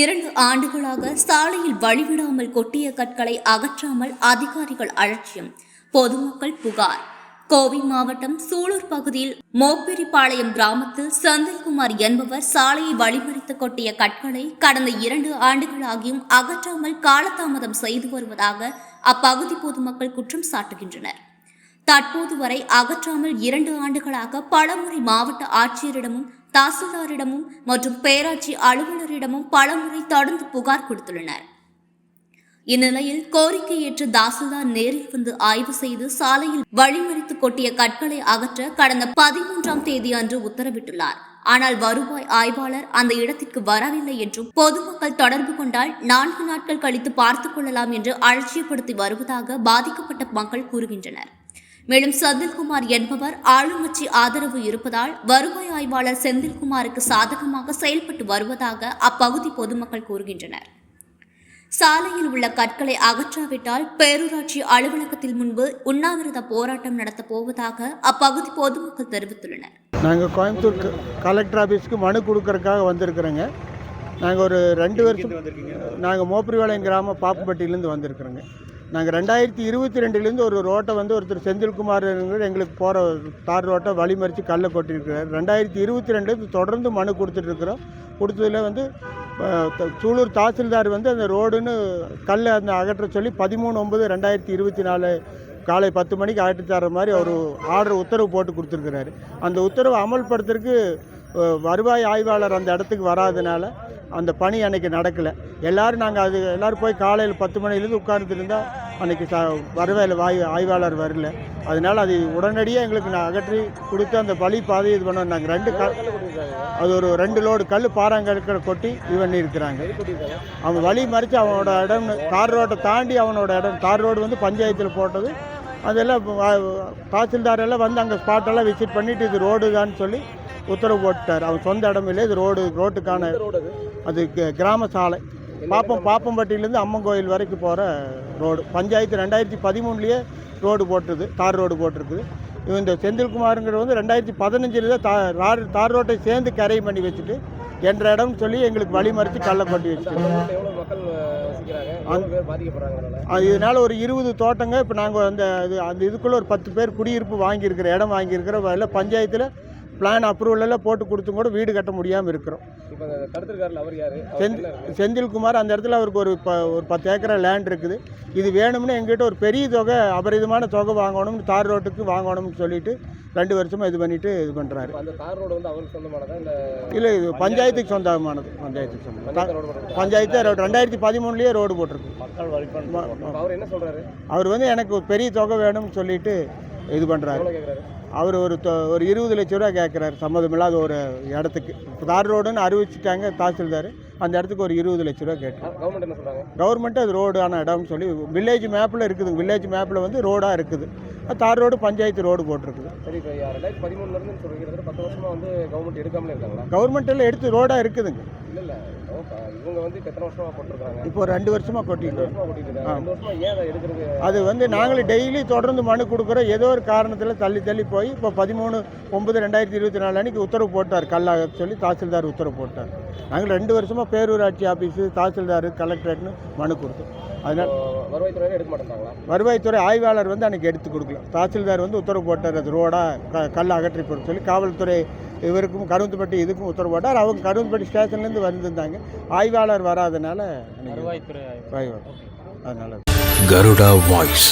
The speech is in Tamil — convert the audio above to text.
இரண்டு ஆண்டுகளாக சாலையில் வழிவிடாமல் கொட்டிய கற்களை அகற்றாமல் அதிகாரிகள் அலட்சியம். பொதுமக்கள் புகார். கோவை மாவட்டம் சூலூர் பகுதியில் மோப்பெரிப்பாளையம் கிராமத்தில் செந்தில்குமார் என்பவர் சாலையை வழிமறித்து கொட்டிய கற்களை கடந்த இரண்டு ஆண்டுகளாகியும் அகற்றாமல் காலதாமதம் செய்து வருவதாக அப்பகுதி பொதுமக்கள் குற்றம் சாட்டுகின்றனர். தற்போது வரை அகற்றாமல் இரண்டு ஆண்டுகளாக பலமுறை மாவட்ட ஆட்சியரிடமும் தாசில்தாரிடமும் மற்றும் பேராட்சி அலுவலரிடமும் பலமுறை தொடர்ந்து புகார் கொடுத்துள்ளனர். இந்நிலையில் கோரிக்கை ஏற்று தாசில்தார் நேரில் வந்து ஆய்வு செய்து சாலையில் வழிமறித்து கொட்டிய கற்களை அகற்ற கடந்த பதிமூன்றாம் தேதி அன்று உத்தரவிட்டுள்ளார். ஆனால் வருவாய் ஆய்வாளர் அந்த இடத்திற்கு வரவில்லை என்றும் பொதுமக்கள் தொடர்பு கொண்டால் நான்கு நாட்கள் கழித்து பார்த்துக் கொள்ளலாம் என்று அலட்சியப்படுத்தி வருவதாக பாதிக்கப்பட்ட மக்கள் கூறுகின்றனர். மேலும் செந்தில்குமார் என்பவர் ஆளுங்கட்சி ஆதரவு இருப்பதால் வருவாய் ஆய்வாளர் செந்தில்குமாருக்கு சாதகமாக செயல்பட்டு வருவதாக அப்பகுதி பொதுமக்கள் கூறுகின்றனர். சாலையில் உள்ள கற்களை அகற்றாவிட்டால் பேரூராட்சி அலுவலகத்தில் முன்பு உண்ணாவிரத போராட்டம் நடத்தப் போவதாக அப்பகுதி பொதுமக்கள் தெரிவித்துள்ளனர். நாங்கள் கோயம்புத்தூர் கலெக்டர் ஆஃபீஸ்க்கு மனு கொடுக்கறதுக்காக வந்திருக்கிறோங்க. நாங்கள் ஒரு ரெண்டு வருஷம் நாங்கள் மோப்பரிவாளையம் கிராமம் பாப்புப்பட்டியிலேருந்து வந்திருக்கிறோங்க. நாங்கள் ரெண்டாயிரத்தி இருபத்தி ரெண்டுலேருந்து ஒரு ரோட்டை வந்து ஒருத்தர் செந்தில்குமார் எங்களுக்கு போகிற தார் ரோட்டை வழிமறித்து கல்லை கொட்டியிருக்கிறார். ரெண்டாயிரத்தி இருபத்தி ரெண்டு தொடர்ந்து மனு கொடுத்துட்ருக்குறோம். கொடுத்ததில் வந்து சூலூர் தாசில்தார் வந்து அந்த ரோடுன்னு கல்லை அந்த அகற்ற சொல்லி பதிமூணு ஒம்பது ரெண்டாயிரத்தி இருபத்தி நாலு காலை பத்து மணிக்கு அகற்றி தர மாதிரி அவர் ஆர்டர் உத்தரவு போட்டு கொடுத்துருக்கிறாரு. அந்த உத்தரவை அமல்படுத்துறதுக்கு வருவாய் ஆய்வாளர் அந்த இடத்துக்கு வராதனால அந்த பணி அன்னைக்கு நடக்கலை. எல்லோரும் நாங்கள் அது எல்லோரும் போய் காலையில் பத்து மணிலேருந்து உட்கார்ந்துருந்தா அன்னைக்கு ச வரவேல வாய் ஆய்வாளர் வரல. அதனால் அது உடனடியாக எங்களுக்கு நான் அகற்றி கொடுத்து அந்த வழி பாதை இது பண்ணோம். நாங்கள் ரெண்டு க அது ஒரு ரெண்டு லோடு கல் பாறாங்கற்களை கொட்டி இது பண்ணியிருக்கிறாங்க அவன் வழி மறித்து அவனோட இடம் தார் ரோட்டை தாண்டி அவனோட இடம் தார் ரோடு வந்து பஞ்சாயத்தில் போட்டது. அதெல்லாம் தாசில்தார் எல்லாம் வந்து அங்கே ஸ்பாட்டெல்லாம் விசிட் பண்ணிவிட்டு இது ரோடு தான் சொல்லி உத்தரவு போட்டுட்டார். அவன் சொந்த இடம் இல்லை இது ரோடு ரோட்டுக்கான அது? கிராம சாலை பாப்பம் பாப்பம்பட்டியிலேருந்து அம்மன் கோயில் வரைக்கும் போகிற ரோடு. பஞ்சாயத்து ரெண்டாயிரத்தி பதிமூணுலேயே ரோடு போட்டுது தார் ரோடு போட்டிருக்குது. இவன் இந்த செந்தில்குமாருங்கிற வந்து ரெண்டாயிரத்தி பதினஞ்சில் தான் தா ரார் தார் ரோட்டை சேர்ந்து கரை பண்ணி வச்சுட்டு என்ற இடம்னு சொல்லி எங்களுக்கு வழி மறித்து கல்லை கொட்டி வச்சுட்டு. இதனால் ஒரு இருபது தோட்டங்க இப்போ நாங்கள் அந்த இது அந்த இதுக்குள்ளே ஒரு பத்து பேர் குடியிருப்பு வாங்கியிருக்கிற இடம் வாங்கியிருக்கிற பஞ்சாயத்தில் பிளான் அப்ரூவல் எல்லாம் போட்டு கொடுத்தும் கூட வீடு கட்ட முடியாமல் இருக்கிறோம். இப்போ அந்த தடுத்திருக்காருல அவர் யாரு? அவர் செந்தி என்ன இருக்கு? செந்தில்குமார் அந்த இடத்துல அவருக்கு ஒரு ப ஒரு பத்து ஏக்கரா லேண்ட் இருக்குது. இது வேணும்னு எங்கிட்ட ஒரு பெரிய தொகை அபரிதமான தொகை வாங்கணும்னு தார் ரோட்டுக்கு வாங்கணும்னு சொல்லிட்டு ரெண்டு வருஷமாக இது பண்ணிட்டு இது பண்ணுறாரு இப்ப அந்த தார் ரோடு வந்து அவருக்கு சொந்தமானதா? இந்த இல்லை இது பஞ்சாயத்துக்கு சொந்தமானது. பஞ்சாயத்துக்கு சொந்தம் பஞ்சாயத்து ரோடு ரெண்டாயிரத்தி பதிமூணுலேயே ரோடு போட்டிருக்கு. அவர் என்ன சொல்றாரு? அவர் வந்து எனக்கு ஒரு பெரிய தொகை வேணும்னு சொல்லிட்டு இது பண்ணுறாரு அவர் ஒரு தொ- ஒரு இருபது லட்ச ரூபா கேட்குறாரு. சம்மதமில்லாத ஒரு இடத்துக்கு. தார் ரோடுன்னு அறிவிச்சிட்டாங்க தாசில்தார். அந்த இடத்துக்கு ஒரு இருபது லட்ச ரூபா கேட்குறாரு கவர்மெண்ட் அது ரோடான இடம்னு சொல்லி வில்லேஜ் மேப்பில் இருக்குது. வில்லேஜ் மேப்பில் வந்து ரோடாக இருக்குது. அது தார் ரோடு பஞ்சாயத்து ரோடு போட்டிருக்குது. சரி ரெண்டாயிரத்தி பதிமூணுல இருந்து சொல்றீங்க. கிட்டத்தட்ட பத்து வருஷமா வந்து கவர்மெண்ட் எடுக்காமலே இருக்காங்களா? கவர்மெண்ட்டில் எடுத்து ரோடாக இருக்குதுங்க. இல்ல. இவங்க வந்து இப்ப எத்தனை வருஷமா போட்டிருக்காங்க? இப்போ ஒரு ரெண்டு கொட்டிட்டு வருஷமா வருஷமா ஏன் அதை வந்து நாங்களும் டெய்லி தொடர்ந்து மனு கொடுக்குறோம் ஏதோ ஒரு காரணத்தில் தள்ளி தள்ளி போய் இப்போ பதிமூணு ஒன்பது ரெண்டாயிரத்தி இருபத்தி நாலு அன்னைக்கு உத்தரவு போட்டார் கல்லாக சொல்லி தாசில்தார் உத்தரவு போட்டார். நாங்கள் ரெண்டு வருஷமாக பேரூராட்சி ஆஃபீஸு தாசில்தார் கலெக்டரேட்னு மனு கொடுத்தோம். அதனால் வருவாய்த்துறையில எடுக்க மாட்டேங்கிறாங்களா வருவாய்த்துறை ஆய்வாளர் வந்து அன்னைக்கு எடுத்து கொடுக்கல தாசில்தார் வந்து உத்தரவு போட்டார் அது ரோடா க கல் அகற்றி போட சொல்லி காவல்துறை இவருக்கும் கருவத்துப்பட்டி இதுக்கும் உத்தரவு போட்டார். அவங்க கருவத்துப்பட்டி ஸ்டேஷன்லேருந்து வந்திருந்தாங்க. ஆய்வாளர் வராதனால வருவாய்த்துறை ஆய்வாளர். அதனால Garuda Voice.